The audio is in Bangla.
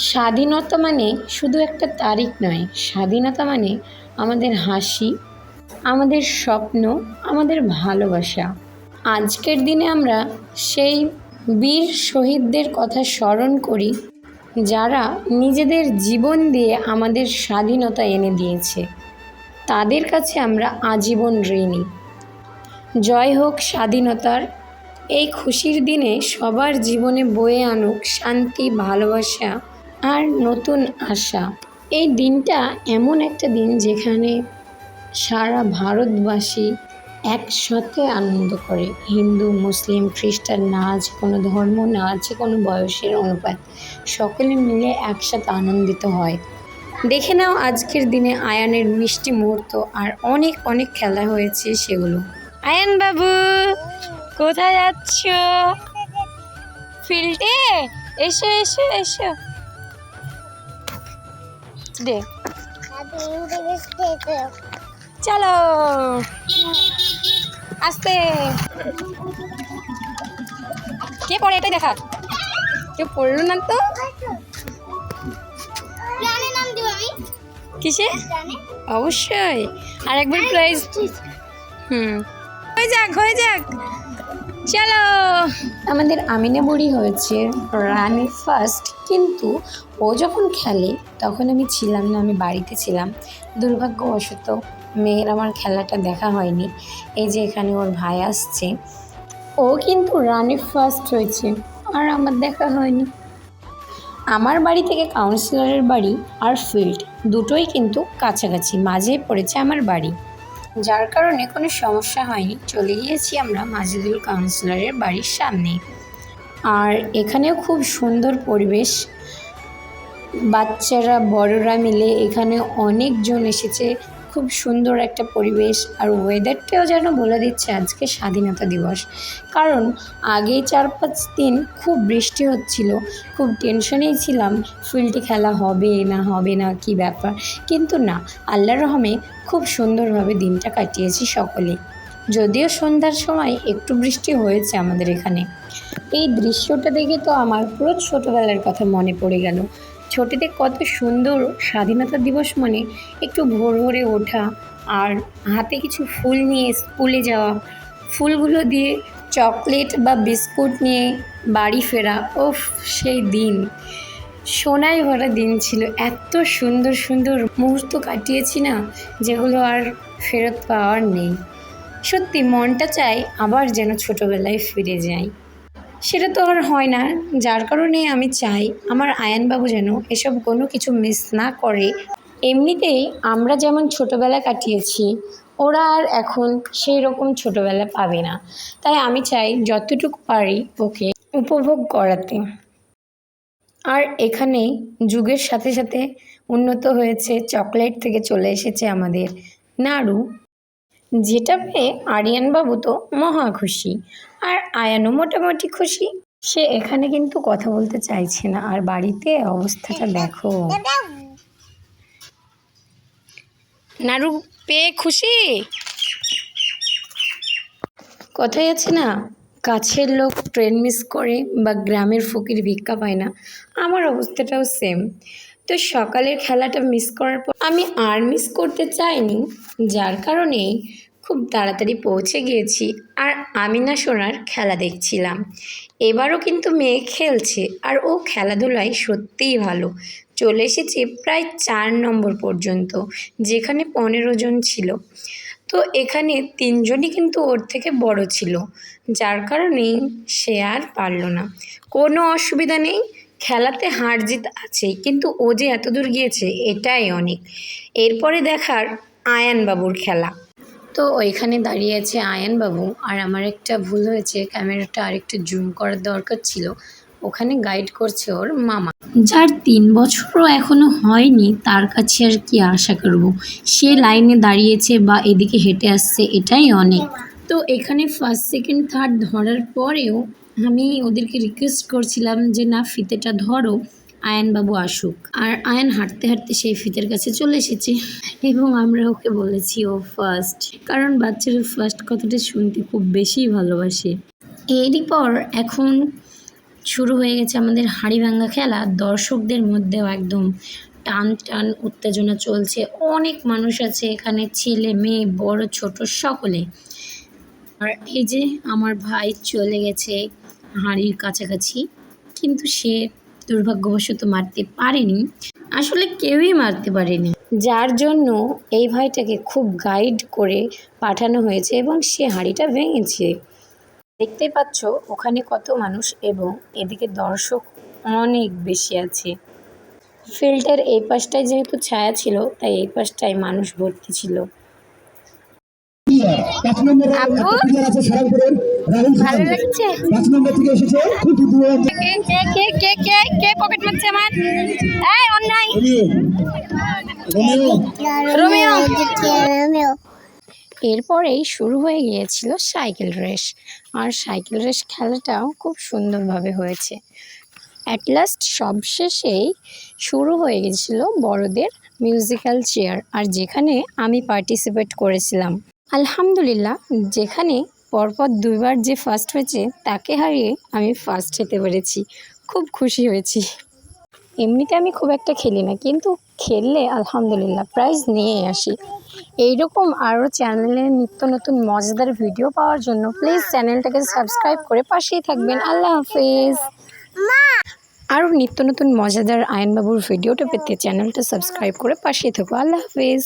স্বাধীনতা মানে শুধু একটা তারিখ নয়। স্বাধীনতা মানে আমাদের হাসি, আমাদের স্বপ্ন, আমাদের ভালোবাসা। আজকের দিনে আমরা সেই বীর শহীদদের কথা স্মরণ করি, যারা নিজেদের জীবন দিয়ে আমাদের স্বাধীনতা এনে দিয়েছে। তাদের কাছে আমরা আজীবন ঋণী। জয় হোক স্বাধীনতার, এই খুশির দিনে সবার জীবনে বয়ে আনুক শান্তি, ভালোবাসা আর নতুন আশা। এই দিনটা এমন একটা দিন যেখানে সারা ভারতবাসী একসাথে আনন্দ করে। হিন্দু, মুসলিম, খ্রিস্টান, না আছে কোনো ধর্ম, না আছে কোনো বয়সের অনুপাত। সকলে মিলে একসাথে আনন্দিত হয়। দেখে নাও আজকের দিনে আয়ানের মিষ্টি মুহূর্ত আর অনেক অনেক খেলা হয়েছে সেগুলো। আয়ান বাবু, কোথায় যাচ্ছ? ফিল্ডে? এসো এসো এসো। দে। চলো। আস্তে। কে পড়ে এটা দেখা? কেউ পড়ল না তো? কিসে? অবশ্যই। আর একবার প্রাইজ হুম। হয়ে যাক হয়ে যাক। চলো। আমাদের আমিনা বুড়ি হয়েছে রানে ফার্স্ট কিন্তু ও যখন খেলে, তখন আমি ছিলাম না, আমি বাড়িতে ছিলাম। দুর্ভাগ্যবশত মেয়ের আমার খেলাটা দেখা হয়নি। এই যে এখানে ওর ভাই আসছে, ও কিন্তু রানে ফার্স্ট হয়েছে, আর আমার দেখা হয়নি। আমার বাড়ি থেকে কাউন্সিলরের বাড়ি আর ফিল্ড দুটোই কিন্তু কাছাকাছি, মাঝে পড়েছে আমার বাড়ি। যার কারণে কোনো সমস্যা হয়নি। চলে গিয়েছি আমরা মাজেদুল কাউন্সিলরের বাড়ির সামনে আর এখানেও খুব সুন্দর পরিবেশ। বাচ্চারা, বড়রা মিলে এখানে অনেকজন এসেছে। খুব সুন্দর একটা পরিবেশ আর ওয়েদারটাও যেন বলে দিচ্ছে আজকে স্বাধীনতা দিবস। কারণ আগে চার পাঁচ দিন খুব বৃষ্টি হচ্ছিল, খুব টেনশনেই ছিলাম ফিল্ডে খেলা হবে না হবে না, কি ব্যাপার? কিন্তু না, আল্লাহর রহমে খুব সুন্দরভাবে দিনটা কাটিয়েছি সকলে যদিও সন্ধ্যার সময় একটু বৃষ্টি হয়েছে আমাদের এখানে। এই দৃশ্যটা দেখে তো আমার পুরো ছোটোবেলার কথা মনে পড়ে গেল। ছোটিতে কত সুন্দর স্বাধীনতা দিবস মানে একটু ভোর ভোরে ওঠা আর হাতে কিছু ফুল নিয়ে স্কুলে যাওয়া। ফুলগুলো দিয়ে চকলেট বা বিস্কুট নিয়ে বাড়ি ফেরা ওফ সেই দিন। সোনায় ভরা দিন ছিল। এত সুন্দর সুন্দর মুহূর্ত কাটিয়েছি না, যেগুলো আর ফেরত পাওয়ার নেই। সত্যি মনটা চায় আবার যেন ছোটোবেলায় ফিরে যাই। সেটা তো আর হয় না। যার কারণে আমি চাই আমার আয়ানবাবু যেন এসব কোনো কিছু মিস না করে। এমনিতেই আমরা যেমন ছোটোবেলা কাটিয়েছি, ওরা আর এখন সেই রকম ছোটোবেলা পাবে না। তাই আমি চাই যতটুকু পারি ওকে উপভোগ করাতে। আর এখানে যুগের সাথে সাথে উন্নত হয়েছে, চকলেট থেকে চলে এসেছে আমাদের নাড়ু। যেটা পেয়ে আরিয়ানবাবু তো মহা খুশি। আর আয়ানও মোটামুটি খুশি। সে এখানে কিন্তু কথা বলতে চাইছে না। আর বাড়িতে অবস্থাটা দেখো। নাড়ু পেয়ে খুশি? কথাই আছে না, কাছের লোক ট্রেন মিস করে বা গ্রামের ফকির ভিক্ষা পায় না। আমার অবস্থাটাও সেম তো সকালের খেলাটা মিস করার পর আমি আর মিস করতে চাইনি, যার কারণে খুব তাড়াতাড়ি পৌঁছে গিয়েছি আর আমি না সোনার খেলা দেখছিলাম। এবারও কিন্তু মেয়ে খেলছে আর ও খেলাধুলায় সত্যিই ভালো। চলে এসেছে প্রায় চার নম্বর পর্যন্ত, যেখানে পনেরো জন ছিল। তো এখানে তিনজনই কিন্তু ওর থেকে বড় ছিল, যার কারণেই সে আর পারল না। কোনো অসুবিধা নেই খেলাতে হার জিত আছেই কিন্তু ও যে এত দূর গিয়েছে এটাই অনেক। এরপরে দেখার আয়ানবাবুর খেলা। তো ওইখানে দাঁড়িয়ে আছে আয়ানবাবু আর আমার একটা ভুল হয়েছে ক্যামেরাটা আরেকটু জুম করার দরকার ছিল। ওখানে গাইড করছে ওর মামা। যার তিন বছরও এখনও হয়নি তার কাছে আর কি আশা করব? সে লাইনে দাঁড়িয়েছে বা এদিকে হেঁটে আসছে এটাই অনেক। তো এখানে ফার্স্ট সেকেন্ড থার্ড ধরার পরেও আমি ওদেরকে রিকোয়েস্ট করছিলাম যে, না, ফিতেটা ধরো, আয়নবাবু আসুক। আর আয়ন হাঁটতে হাঁটতে সেই ফিতের কাছে চলে এসেছে এবং আমরা ওকে বলেছি, ও ফার্স্ট কারণ বাচ্চারা ফার্স্ট কথাটা শুনতে খুব বেশি ভালোবাসে। এরই পর এখন শুরু হয়ে গেছে আমাদের হাঁড়ি ভাঙ্গা খেলা। দর্শকদের মধ্যেও একদম টান টান উত্তেজনা চলছে। অনেক মানুষ আছে এখানে, ছেলে, মেয়ে, বড়, ছোট, সকলে। আর এই যে আমার ভাই চলে গেছে। হাঁড়ির কাছাকাছি, কিন্তু সে দুর্ভাগ্যবশত মারতে পারেনি। আসলে কেউই মারতে পারেনি। যার জন্য এই ভাইটাকে খুব গাইড করে পাঠানো হয়েছে এবং সে হাঁড়িটা ভেঙেছে। দেখতে পাচ্ছ, ওখানে কত মানুষ এবং এদিকে দর্শক অনেক বেশি আছে। ফিল্টার এই পাশটায় যেহেতু ছায়া ছিল, তাই এই পাশটায় মানুষ ভর্তি ছিল। পাঁচ নম্বরে আপু? আছে সারাংপুরের রাহুল ভালো লাগছে? পাঁচ নম্বর থেকে এসেছে খুব দূরান্ত কে কে কে কে কে কে পকেট মারছে আমার? এই অন্যায়। রোমিও। রোমিও। রোমিও। এরপরেই শুরু হয়ে গিয়েছিল সাইকেল রেস। আর সাইকেল রেস খেলাটাও খুব সুন্দরভাবে হয়েছে। অ্যাট লাস্ট সবশেষেই শুরু হয়ে গেছিল বড়দের মিউজিক্যাল চেয়ার আর যেখানে আমি পার্টিসিপেট করেছিলাম। আলহামদুলিল্লাহ যেখানে পরপর দুইবার যে ফার্স্ট হয়েছে তাকে হারিয়ে আমি ফার্স্ট হতে পেরেছি। খুব খুশি হয়েছি। এমনিতে আমি খুব একটা খেলি না কিন্তু খেললে আলহামদুলিল্লাহ প্রাইজ নিয়ে আসি। এইরকম আরও চ্যানেলে নিত্য নতুন মজাদার ভিডিও পাওয়ার জন্য প্লিজ চ্যানেলটাকে সাবস্ক্রাইব করে পাশেই থাকবেন। আল্লাহ হাফেজ। আরও নিত্য নতুন মজাদার আয়নবাবুর ভিডিওটা পেতে চ্যানেলটা সাবস্ক্রাইব করে পাশেই থাকো। আল্লাহ হাফেজ।